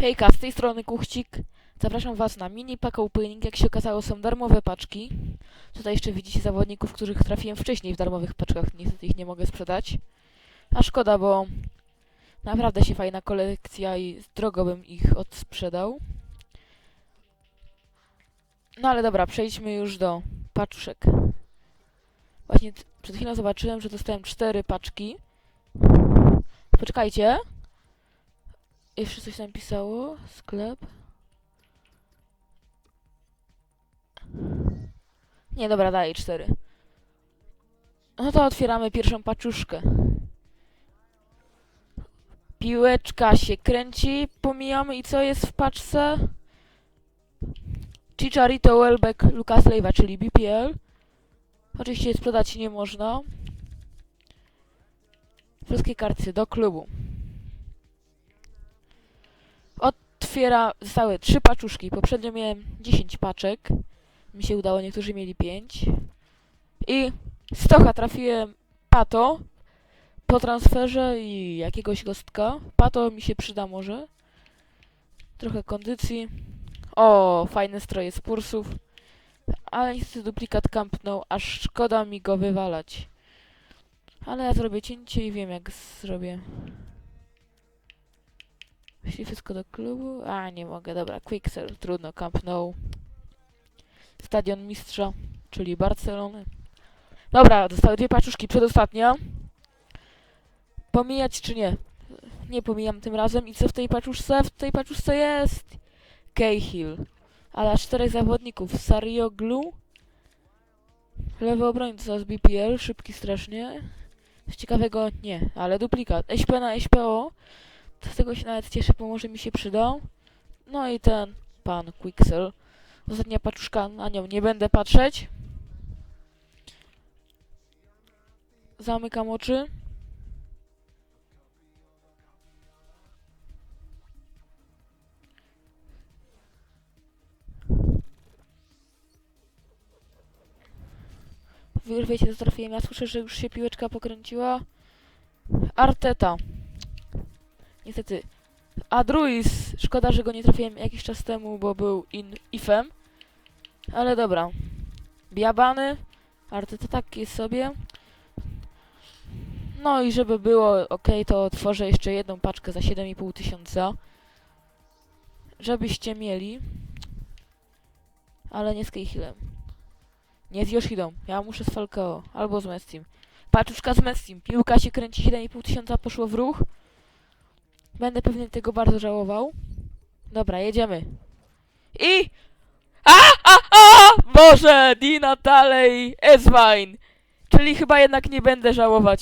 Hejka, z tej strony Kuchcik. Zapraszam Was na mini pack opening. Jak się okazało, są darmowe paczki. Tutaj jeszcze widzicie zawodników, których trafiłem wcześniej w darmowych paczkach. Niestety ich nie mogę sprzedać. A szkoda, bo naprawdę się fajna kolekcja i drogo bym ich odsprzedał. No ale dobra, przejdźmy już do paczek. Właśnie przed chwilą zobaczyłem, że dostałem cztery paczki. Poczekajcie. Jeszcze coś tam pisało. Sklep. Nie, dobra, dalej cztery. No to otwieramy pierwszą paczuszkę. Piłeczka się kręci, pomijamy i co jest w paczce? Chicharito Welbeck Lucas Leiva, czyli BPL. Oczywiście sprzedać nie można. Wszystkie karty do klubu. Otwiera, zostały trzy paczuszki. Poprzednio miałem 10 paczek. Mi się udało, niektórzy mieli 5. I z Tocha trafiłem Pato po transferze i jakiegoś gostka. Pato mi się przyda może. Trochę kondycji. O, fajne stroje z Pursów. Ale niestety duplikat kampnął, aż szkoda mi go wywalać. Ale ja zrobię cięcie i wiem jak zrobię. Jeśli wszystko do klubu? A, nie mogę, dobra. Quicksell, trudno, Camp Nou. Stadion Mistrza, czyli Barcelony. Dobra, zostały dwie paczuszki, przedostatnia. Pomijać czy nie? Nie pomijam tym razem. I co w tej paczuszce? W tej paczuszce jest Cahill. Ale aż czterech zawodników. Sario Glu. Lewy obrońca z BPL, szybki strasznie. Coś ciekawego nie, ale duplikat. SP na SPO. Z tego się nawet cieszę, bo może mi się przydał. No i ten pan Quixel. Ostatnia paczuszka, na nią nie będę patrzeć. Zamykam oczy. Wyrwiecie, co trafiłem. Ja słyszę, że już się piłeczka pokręciła. Arteta. Niestety. A Druis, szkoda, że go nie trafiłem jakiś czas temu, bo był in ifem. Ale dobra. Biabany. Arteta taki sobie. No i żeby było ok, to otworzę jeszcze jedną paczkę za 7,5 tysiąca. Żebyście mieli. Ale nie z Kejhilem. Nie z Yoshidą. Ja muszę z Falcao. Albo z Messim. Paczuszka z Messim. Piłka się kręci 7,5 tysiąca, poszło w ruch. Będę pewnie tego bardzo żałował. Dobra, jedziemy. I... A, a, a! Boże, Dina dalej, Eswine. Czyli chyba jednak nie będę żałować.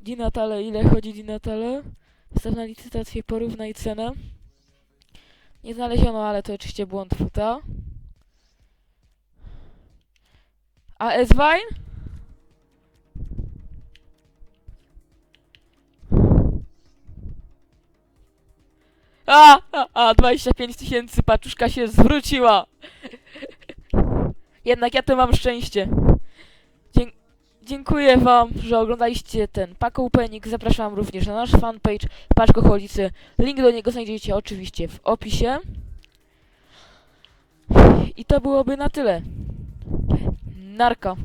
Dinatale, ile chodzi Dinatale? Staw na licytację, porównaj cenę. Nie znaleziono, ale to oczywiście błąd futa. A Eswine? A, a, a, 25 tysięcy, paczuszka się zwróciła. Jednak ja to mam szczęście. Dziękuję wam, że oglądaliście ten pack opening. Zapraszam również na nasz fanpage Paczkoholicy. Link do niego znajdziecie oczywiście w opisie. I to byłoby na tyle. Narka.